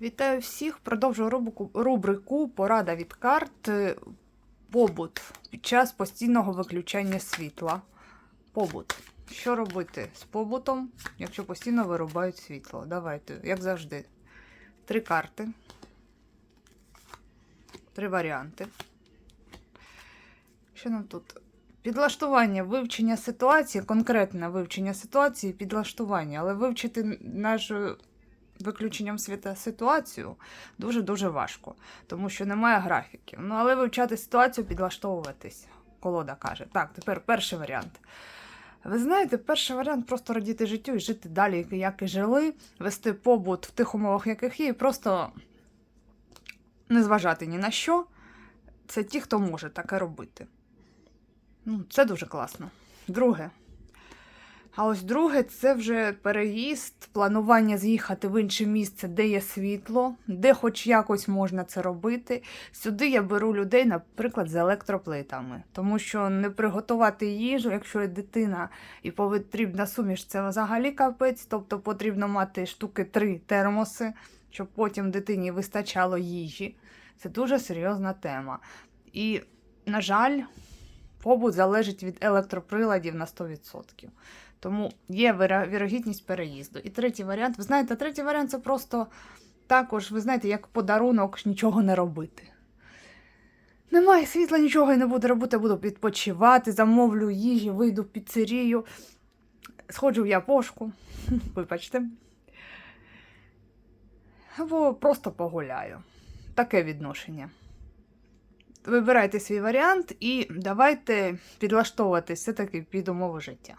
Вітаю всіх! Продовжую рубрику, Порада від карт е, Побут під час постійного виключання світла. Побут. Що робити з побутом, якщо постійно вирубають світло? Давайте, як завжди. Три карти. Три варіанти. Що нам тут? Підлаштування, вивчення ситуації, конкретне вивчення ситуації, підлаштування, але вивчити нашу виключенням світа ситуацію дуже-дуже важко, тому що немає графіків. Ну, але вивчати ситуацію, підлаштовуватись, колода каже. Так, тепер перший варіант. Ви знаєте, перший варіант просто радіти життю і жити далі, як і жили, вести побут в тих умовах, яких є, і просто не зважати ні на що. Це ті, хто може таке робити. Ну, це дуже класно. Друге. А ось друге, це вже переїзд, планування з'їхати в інше місце, де є світло, де хоч якось можна це робити. Сюди я беру людей, наприклад, з електроплитами, тому що не приготувати їжу, якщо є дитина і потрібна суміш, це взагалі капець. Тобто потрібно мати штуки три термоси, щоб потім дитині вистачало їжі. Це дуже серйозна тема. І, на жаль, побут залежить від електроприладів на 100%. Тому є вірогідність переїзду. І третій варіант, ви знаєте, третій варіант це просто також, ви знаєте, як подарунок нічого не робити. Немає світла, нічого я не буду робити, буду відпочивати, замовлю їжі, вийду в піцерію, сходжу в япошку, вибачте. Або просто погуляю. Таке відношення. Вибирайте свій варіант і давайте підлаштовуватись все-таки під умови життя.